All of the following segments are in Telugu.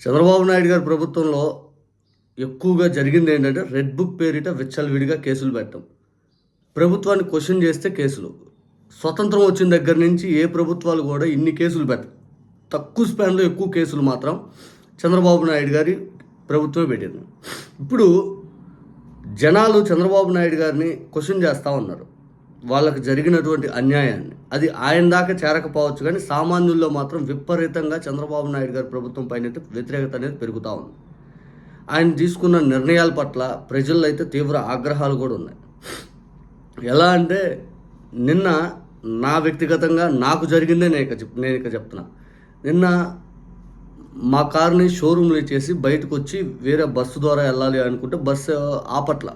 చంద్రబాబు నాయుడు గారి ప్రభుత్వంలో ఎక్కువగా జరిగింది ఏంటంటే రెడ్ బుక్ పేరిట విచ్చలవిడిగా కేసులు పెట్టడం. ప్రభుత్వాన్ని క్వశ్చన్ చేస్తే కేసులు. స్వతంత్రం వచ్చిన దగ్గర నుంచి ఏ ప్రభుత్వాలు కూడా ఇన్ని కేసులు పెట్ట తక్కువ స్పాన్లో ఎక్కువ కేసులు మాత్రం చంద్రబాబు నాయుడు గారి ప్రభుత్వమే పెట్టింది. ఇప్పుడు జనాలు చంద్రబాబు నాయుడు గారిని క్వశ్చన్ చేస్తూ ఉన్నారు. వాళ్ళకి జరిగినటువంటి అన్యాయాన్ని. అది ఆయన దాకా చేరకపోవచ్చు కానీ సామాన్యుల్లో మాత్రం విపరీతంగా చంద్రబాబు నాయుడు గారి ప్రభుత్వం పైన అయితే వ్యతిరేకత అనేది పెరుగుతూ ఉంది. ఆయన తీసుకున్న నిర్ణయాల పట్ల ప్రజల్లో అయితే తీవ్ర ఆగ్రహాలు కూడా ఉన్నాయి. ఎలా అంటే నిన్న నా వ్యక్తిగతంగా నాకు జరిగిందే నేను ఇక నేను ఇక చెప్తున్నా. నిన్న మా కార్ని షోరూంలో ఇచ్చేసి బయటకు వచ్చి వేరే బస్సు ద్వారా వెళ్ళాలి అనుకుంటే బస్సు ఆపట్ల.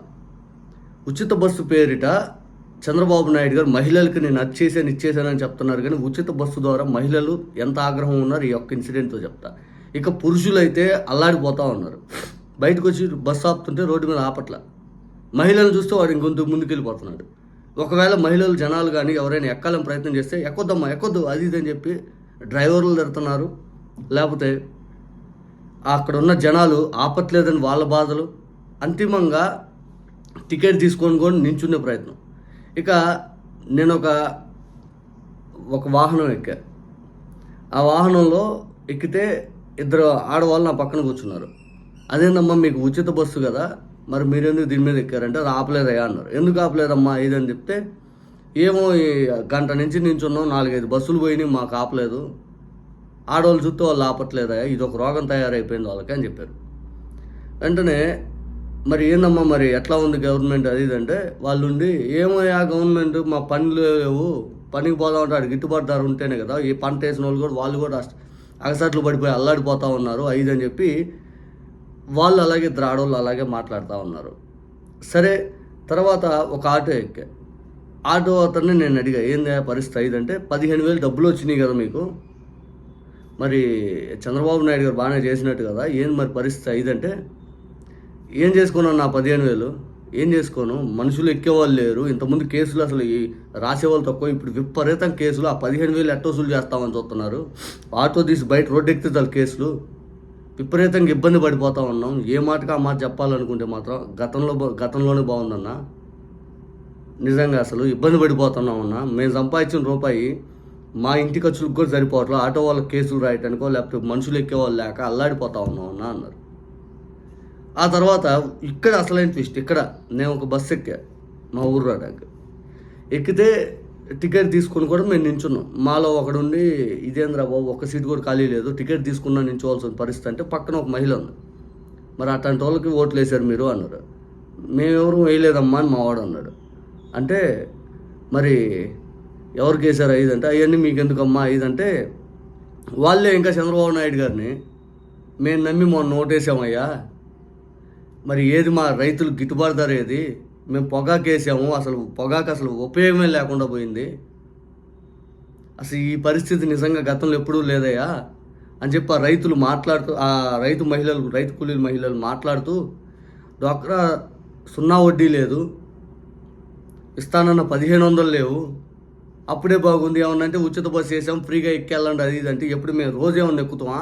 ఉచిత బస్సు పేరిట చంద్రబాబు నాయుడు గారు మహిళలకు నేను అది చేశాను ఇచ్చేసానని చెప్తున్నారు కానీ ఉచిత బస్సు ద్వారా మహిళలు ఎంత ఆగ్రహం ఉన్నారు ఈ యొక్క ఇన్సిడెంట్తో చెప్తా. ఇక పురుషులైతే అల్లాడిపోతూ ఉన్నారు. బయటకు వచ్చి బస్సు ఆపుతుంటే రోడ్డు మీద ఆపట్ల. మహిళలను చూస్తే వాడు ఇంకొంత ముందుకెళ్ళిపోతున్నాడు. ఒకవేళ మహిళలు జనాలు కానీ ఎవరైనా ఎక్కాలని ప్రయత్నం చేస్తే ఎక్కొద్దమ్మా ఎక్కొద్దు అది ఇది అని చెప్పి డ్రైవర్లు తిడుతున్నారు. లేకపోతే అక్కడ ఉన్న జనాలు ఆపట్లేదని వాళ్ళ బాధలు అంతిమంగా టికెట్ తీసుకొని కూడా నించునే ప్రయత్నం. ఇక నేను ఒక ఒక వాహనం ఎక్కా. ఆ వాహనంలో ఎక్కితే ఇద్దరు ఆడవాళ్ళు నా పక్కన కూర్చున్నారు. అదేందమ్మా మీకు ఉచిత బస్సు కదా మరి మీరెందుకు దీని మీద ఎక్కారంటే అది ఆపలేదయ్యా అన్నారు. ఎందుకు ఆపలేదమ్మా ఇదని చెప్తే ఏమో ఈ గంట నుంచి నించున్నాం నాలుగైదు బస్సులు పోయినాయి మాకు ఆపలేదు. ఆడవాళ్ళు చూస్తే వాళ్ళు ఆపట్లేదయ్యా ఇది ఒక రోగం తయారైపోయింది వాళ్ళకి అని చెప్పారు. వెంటనే మరి ఏందమ్మా మరి ఎట్లా ఉంది గవర్నమెంట్ అది ఇది అంటే వాళ్ళు ఉండి ఏమయ్యా గవర్నమెంట్ మా పనులు లేవు పనికి పోదామంటే ఆడు గిట్టుబాటు ధర ఉంటేనే కదా ఈ పంట వేసిన వాళ్ళు కూడా వాళ్ళు కూడా అగసట్లు పడిపోయి అల్లాడిపోతూ ఉన్నారు ఐదు అని చెప్పి వాళ్ళు అలాగే ఇద్దరు ఆడవాళ్ళు అలాగే మాట్లాడుతూ ఉన్నారు. సరే తర్వాత ఒక ఆటో ఎక్కా. ఆటో అతన్ని నేను అడిగా ఏంది పరిస్థితి అయిందంటే అంటే పదిహేను వేలు డబ్బులు వచ్చినాయి కదా మీకు. మరి చంద్రబాబు నాయుడు గారు బాగానే చేసినట్టు కదా ఏం మరి పరిస్థితి అయిందంటే ఏం చేసుకున్నాను నా పదిహేను వేలు? ఏం చేసుకోను? మనుషులు ఎక్కేవాళ్ళు లేరు. ఇంతకుముందు కేసులు అసలు ఈ రాసేవాళ్ళు తక్కువ. ఇప్పుడు విపరీతం కేసులు. ఆ పదిహేను వేలు ఎట్ట వసూలు చేస్తామని చూస్తున్నారు. ఆటో తీసి బయట రోడ్డు ఎక్కితే కేసులు. విపరీతంగా ఇబ్బంది పడిపోతా ఉన్నాం. ఏ మాటకి ఆ మాట చెప్పాలనుకుంటే మాత్రం గతంలో గతంలోనే బాగుందన్న. నిజంగా అసలు ఇబ్బంది పడిపోతున్నాం అన్న. మేము సంపాదించిన రూపాయి మా ఇంటి ఖర్చులకు కూడా సరిపోవట్లేదు ఆటో వాళ్ళకి కేసులు రాయటానికో లేకపోతే మనుషులు ఎక్కేవాళ్ళు లేక అల్లాడిపోతా ఉన్నాం అన్న అన్నారు. ఆ తర్వాత ఇక్కడ అసలైన ట్విస్ట్ ఇక్కడ నేను ఒక బస్సు ఎక్కా మా ఊరు రావడానికి. ఎక్కితే టికెట్ తీసుకుని కూడా మేము నించున్నాం. మాలో ఒకడుండి ఇదేంద్రా బాబు ఒక సీట్ కూడా ఖాళీ లేదు టికెట్ తీసుకున్నా నించోవాల్సిన పరిస్థితి అంటే పక్కన ఒక మహిళ ఉంది. మరి అట్లాంటి వాళ్ళకి ఓట్లు వేశారు మీరు అన్నారు. మేమెవరు వేయలేదమ్మా అని మావాడు అన్నాడు. అంటే మరి ఎవరికి వేశారు ఐదంటే అవన్నీ మీకు ఎందుకమ్మా ఐదు అంటే వాళ్ళే ఇంకా చంద్రబాబు నాయుడు గారిని మేము నమ్మి మొన్న ఓటేసామయ్యా మరి ఏది మా రైతులు గిట్టుబాటు ధర ఏది? మేము పొగాకు వేసాము అసలు పొగాకు అసలు ఉపయోగమే లేకుండా పోయింది. అసలు ఈ పరిస్థితి నిజంగా గతంలో ఎప్పుడూ లేదయ్యా? అని చెప్పి ఆ రైతులు మాట్లాడుతూ ఆ రైతు మహిళలు రైతు కూలీల మహిళలు మాట్లాడుతూ డ్వాక్రా సున్నా వడ్డీ లేదు ఇస్తానన్న పదిహేను వందలు లేవు. అప్పుడే బాగుంది ఏమన్నా అంటే ఉచిత బస్సు వేసాం ఫ్రీగా ఎక్కెళ్ళండి అది ఇది అంటే ఎప్పుడు మేము రోజేమన్నా ఎక్కుతామా?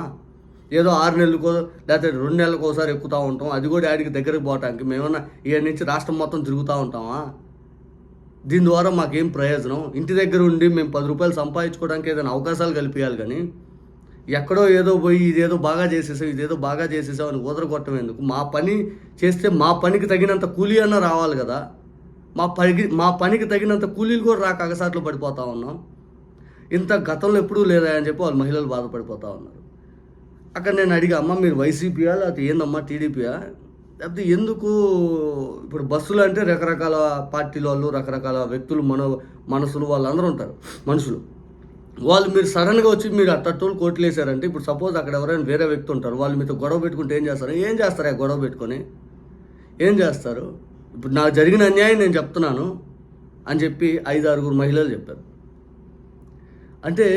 ఏదో ఆరు నెలలకో లేకపోతే రెండు నెలలకు ఒకసారి ఎక్కుతూ ఉంటాం. అది కూడా యాడికి దగ్గరికి పోవటానికి. మేమన్నా ఇక్కడి నుంచి రాష్ట్రం మొత్తం తిరుగుతూ ఉంటామా? దీని ద్వారా మాకేం ప్రయోజనం? ఇంటి దగ్గర ఉండి మేము పది రూపాయలు సంపాదించుకోవడానికి ఏదైనా అవకాశాలు కల్పించాలి కానీ ఎక్కడో ఏదో పోయి ఇదేదో బాగా చేసేసాం ఇదేదో బాగా చేసేసాం అని ఊదరగొట్టం ఎందుకు? మా పని చేస్తే మా పనికి తగినంత కూలీ అన్న రావాలి కదా. మా పనికి మా పనికి తగినంత కూలీలు కూడా రాక అగసాట్లు పడిపోతా ఉన్నాం. ఇంత గతంలో ఎప్పుడూ లేదా అని చెప్పి వాళ్ళు మహిళలు బాధపడిపోతూ ఉన్నారు. అక్కడ నేను అడిగా అమ్మ మీరు వైసీపీయా? లేకపోతే ఏందమ్మా టీడీపీయా? లేకపోతే ఎందుకు ఇప్పుడు బస్సులు అంటే రకరకాల పార్టీల వాళ్ళు రకరకాల వ్యక్తులు మన మనసులు వాళ్ళందరూ ఉంటారు మనుషులు. వాళ్ళు మీరు సడన్గా వచ్చి మీరు అట్టట్టోళ్ళు కోట్లు వేసారంటే ఇప్పుడు సపోజ్ అక్కడ ఎవరైనా వేరే వ్యక్తి ఉంటారు వాళ్ళు మీతో గొడవ పెట్టుకుంటే ఏం చేస్తారు? ఏం చేస్తారు ఆ గొడవ పెట్టుకొని? ఏం చేస్తారు? ఇప్పుడు నాకు జరిగిన అన్యాయం నేను చెప్తున్నాను అని చెప్పి ఐదు ఆరుగురు మహిళలు చెప్పారు. అంటే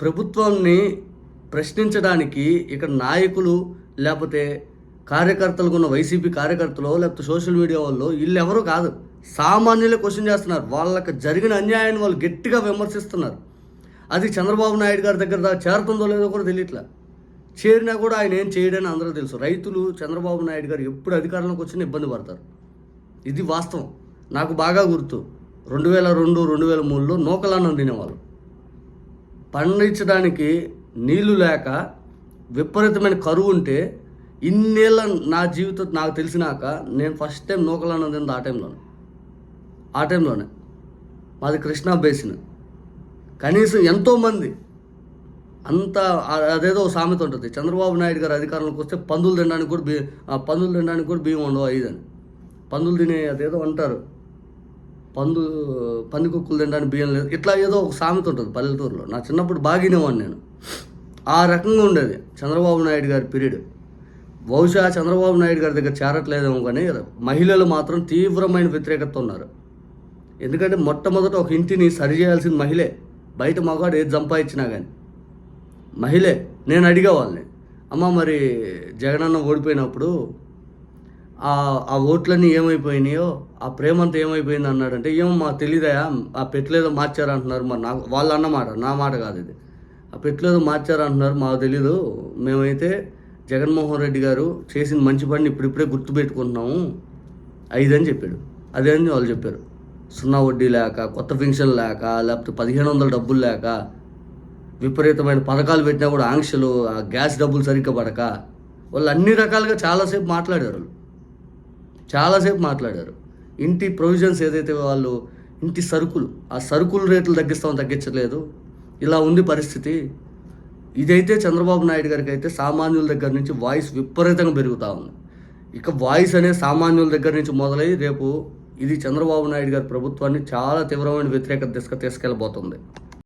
ప్రభుత్వాన్ని ప్రశ్నించడానికి ఇక్కడ నాయకులు లేకపోతే కార్యకర్తలకు ఉన్న వైసీపీ కార్యకర్తలు లేకపోతే సోషల్ మీడియా వాళ్ళు వీళ్ళు ఎవరు కాదు. సామాన్యులే క్వశ్చన్ చేస్తున్నారు. వాళ్ళకి జరిగిన అన్యాయాన్ని వాళ్ళు గట్టిగా విమర్శిస్తున్నారు. అది చంద్రబాబు నాయుడు గారి దగ్గర చేరుతుందో లేదో కూడా తెలియట్లే. చేరినా కూడా ఆయన ఏం చేయడని అందరూ తెలుసు. రైతులు చంద్రబాబు నాయుడు గారు ఎప్పుడు అధికారంలోకి వచ్చినా ఇబ్బంది పడతారు. ఇది వాస్తవం. నాకు బాగా గుర్తు. రెండు వేల రెండు రెండు వేల మూడులో నూకలాన్నం తినేవాళ్ళు పండించడానికి నీళ్ళు లేక విపరీతమైన కరువు ఉంటే ఇన్నేళ్ళ నా జీవితం నాకు తెలిసినాక నేను ఫస్ట్ టైం నూకలు అన్నది ఆ టైంలోనే ఆ టైంలోనే మాది కృష్ణా బేసిన్. కనీసం ఎంతోమంది అంత అదేదో సామెత ఉంటుంది. చంద్రబాబు నాయుడు గారు అధికారంలోకి వస్తే పందులు తినడానికి కూడా బియ్యం పందులు తినడానికి కూడా బియ్యం ఉండవు ఐదని. పందులు తినే అదేదో అంటారు. పందు పంది కుక్కలు తినడానికి బియ్యం లేదు. ఇట్లా ఏదో ఒక సామెత ఉంటుంది పల్లెటూరులో. నా చిన్నప్పుడు బాగినేవాడిని నేను. ఆ రకంగా ఉండేది. చంద్రబాబు నాయుడు గారి పీరియడ్. బహుశా చంద్రబాబు నాయుడు గారి దగ్గర చేరట్లేదేమో కానీ మహిళలు మాత్రం తీవ్రమైన వ్యతిరేకత ఉన్నారు. ఎందుకంటే మొట్టమొదట ఒక ఇంటిని సరి చేయాల్సిన మహిళే. బయట మగాడు ఏది సంపాదించినా కానీ మహిళే. నేను అడిగా వాళ్ళని అమ్మ మరి జగనన్న ఓడిపోయినప్పుడు ఆ ఆ ఓట్లన్నీ ఏమైపోయినాయో ఆ ప్రేమ అంతా ఏమైపోయింది? అన్నాడంటే ఏమో మాకు తెలియదయా ఆ పెట్లేదో మార్చారు అంటున్నారు మరి నాకు వాళ్ళు అన్నమాట నా మాట కాదు ఇది. ఆ పెట్లేదో మార్చారు అంటున్నారు మాకు తెలీదు. మేమైతే జగన్మోహన్ రెడ్డి గారు చేసిన మంచి పనిని ఇప్పుడిప్పుడే గుర్తుపెట్టుకుంటున్నాము. ఐదని చెప్పాడు. అదే అని వాళ్ళు చెప్పారు. సున్నా వడ్డీ లేక కొత్త పెన్షన్ లేక లేకపోతే పదిహేను వందల డబ్బులు లేక విపరీతమైన పథకాలు పెట్టినా కూడా ఆంక్షలు ఆ గ్యాస్ డబ్బులు సరిగ్గా పడక. వాళ్ళు అన్ని రకాలుగా చాలాసేపు మాట్లాడారు వాళ్ళు. చాలాసేపు మాట్లాడారు. ఇంటి ప్రొవిజన్స్ ఏదైతే వాళ్ళు ఇంటి సరుకులు ఆ సరుకులు రేట్లు తగ్గిస్తామని తగ్గించలేదు ఇలా ఉంది పరిస్థితి. ఇదైతే చంద్రబాబు నాయుడు గారికి అయితే సామాన్యుల దగ్గర నుంచి వాయిస్ విపరీతంగా పెరుగుతూ ఉంది. ఇక వాయిస్ అనే సామాన్యుల దగ్గర నుంచి మొదలై రేపు ఇది చంద్రబాబు నాయుడు గారి ప్రభుత్వాన్ని చాలా తీవ్రమైన వ్యతిరేకత దిశగా తీసుకెళ్ళబోతుంది.